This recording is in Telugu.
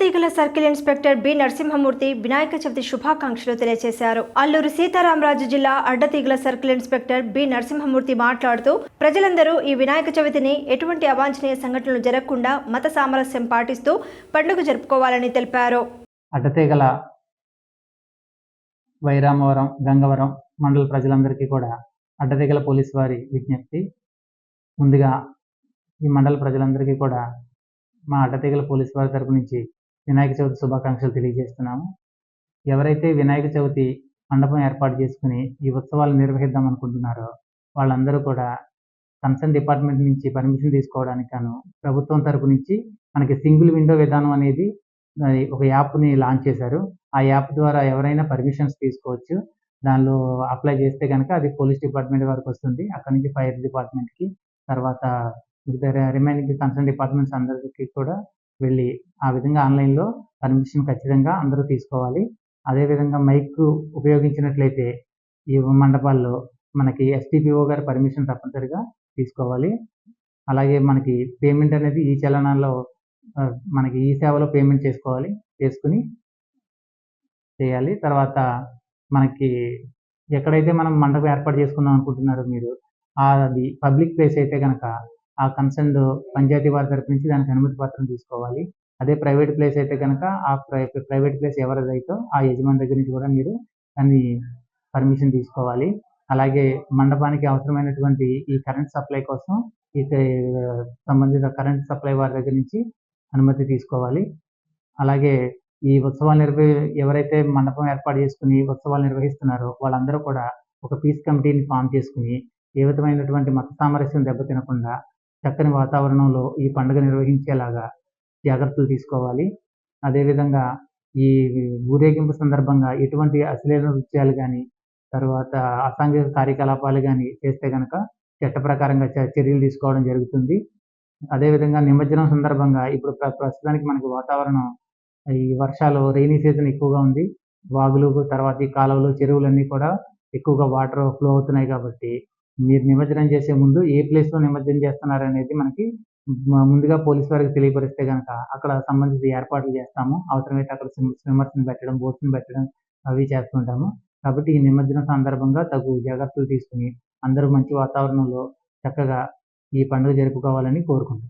Addateegala circle inspector B. Narasimhamurthy Vinayaka Chavithi శుభాకాంక్షలు తెలియజేశారు. అల్లూరు సీతారామరాజు జిల్లా Addateegala circle inspector B. Narasimhamurthy మాట్లాడుతూ ప్రజలందరూ ఈ వినాయక చవితిని ఎటువంటి అవాంఛనీయ సంఘటనలు జరగకుండా మత సామరస్యం పాటిస్తూ పండుగ జరుపుకోవాలని తెలిపారు. అడ్డతీగల వైరామవరం గంగవరం మండల ప్రజలందరికీ కూడా అడ్డతీగల పోలీస్ వారి విజ్ఞప్తి. ముందుగా ఈ మండల ప్రజలందరికీ కూడా మా అడ్డతీగల పోలీస్ వారి తరపు నుంచి వినాయక చవితి శుభాకాంక్షలు తెలియజేస్తున్నాము. ఎవరైతే వినాయక చవితి మండపం ఏర్పాటు చేసుకుని ఈ ఉత్సవాలు నిర్వహిద్దాం అనుకుంటున్నారో వాళ్ళందరూ కూడా కన్సర్న్ డిపార్ట్మెంట్ నుంచి పర్మిషన్ తీసుకోవడానికి గాను ప్రభుత్వం తరపు నుంచి మనకి సింగిల్ విండో విధానం అనేది ఒక యాప్ని లాంచ్ చేశారు. ఆ యాప్ ద్వారా ఎవరైనా పర్మిషన్స్ తీసుకోవచ్చు. దానిలో అప్లై చేస్తే కనుక అది పోలీస్ డిపార్ట్మెంట్ వరకు వస్తుంది. అక్కడ నుంచి ఫైర్ డిపార్ట్మెంట్కి తర్వాత రిమైనింగ్ కన్సర్న్ డిపార్ట్మెంట్స్ అందరికీ కూడా వెళ్ళి ఆ విధంగా ఆన్లైన్లో పర్మిషన్ ఖచ్చితంగా అందరూ తీసుకోవాలి. అదేవిధంగా మైక్ ఉపయోగించినట్లయితే ఈ మండపాల్లో మనకి ఎస్టీపీఓ గారి పర్మిషన్ తప్పనిసరిగా తీసుకోవాలి. అలాగే మనకి పేమెంట్ అనేది ఈ చలనాల్లో మనకి ఈ సేవలో పేమెంట్ చేసుకోవాలి చేసుకుని చేయాలి. తర్వాత మనకి ఎక్కడైతే మనం మండపం ఏర్పాటు చేసుకుందాం అనుకుంటున్నారో మీరు అది పబ్లిక్ ప్లేస్ అయితే కనుక ఆ కన్సర్న్ పంచాయతీ వారి తరపు నుంచి దానికి అనుమతి పత్రం తీసుకోవాలి. అదే ప్రైవేట్ ప్లేస్ అయితే కనుక ఆ ప్రైవేట్ ప్లేస్ ఎవరిదైతే ఆ యజమాని దగ్గర నుంచి కూడా మీరు దాన్ని పర్మిషన్ తీసుకోవాలి. అలాగే మండపానికి అవసరమైనటువంటి ఈ కరెంట్ సప్లై కోసం ఈ సంబంధిత కరెంట్ సప్లై వారి దగ్గర నుంచి అనుమతి తీసుకోవాలి. అలాగే ఈ ఉత్సవాలు నిర్వహి ఎవరైతే మండపం ఏర్పాటు చేసుకుని ఉత్సవాలు నిర్వహిస్తున్నారో వాళ్ళందరూ కూడా ఒక పీస్ కమిటీని ఫామ్ చేసుకుని ఏ విధమైనటువంటి మత సామరస్యం దెబ్బతినకుండా చక్కని వాతావరణంలో ఈ పండుగ నిర్వహించేలాగా జాగ్రత్తలు తీసుకోవాలి. అదేవిధంగా ఈ ఊరేగింపు సందర్భంగా ఎటువంటి అశ్లీల నృత్యాలు కానీ తర్వాత అసాంఘిక కార్యకలాపాలు కానీ చేస్తే కనుక చట్ట ప్రకారంగా చ- చర్యలు తీసుకోవడం జరుగుతుంది. అదేవిధంగా నిమజ్జనం సందర్భంగా ఇప్పుడు ప్రస్తుతానికి మనకి వాతావరణం ఈ వర్షాలు రైనీ సీజన్ ఎక్కువగా ఉంది. వాగులు తర్వాత ఈ కాలువలు చెరువులన్నీ కూడా ఎక్కువగా వాటర్ ఫ్లో అవుతున్నాయి కాబట్టి మీరు నిమజ్జనం చేసే ముందు ఏ ప్లేస్లో నిమజ్జనం చేస్తున్నారు అనేది మనకి ముందుగా పోలీస్ వారికి తెలియపరిస్తే కనుక అక్కడ సంబంధిత ఏర్పాట్లు చేస్తాము. అవసరమైతే అక్కడ స్విమ్మర్స్ని పెట్టడం బోట్స్ని పెట్టడం అవి చేస్తుంటాము. కాబట్టి ఈ నిమజ్జనం సందర్భంగా తగు జాగ్రత్తలు తీసుకుని అందరూ మంచి వాతావరణంలో చక్కగా ఈ పండుగ జరుపుకోవాలని కోరుకుంటున్నాను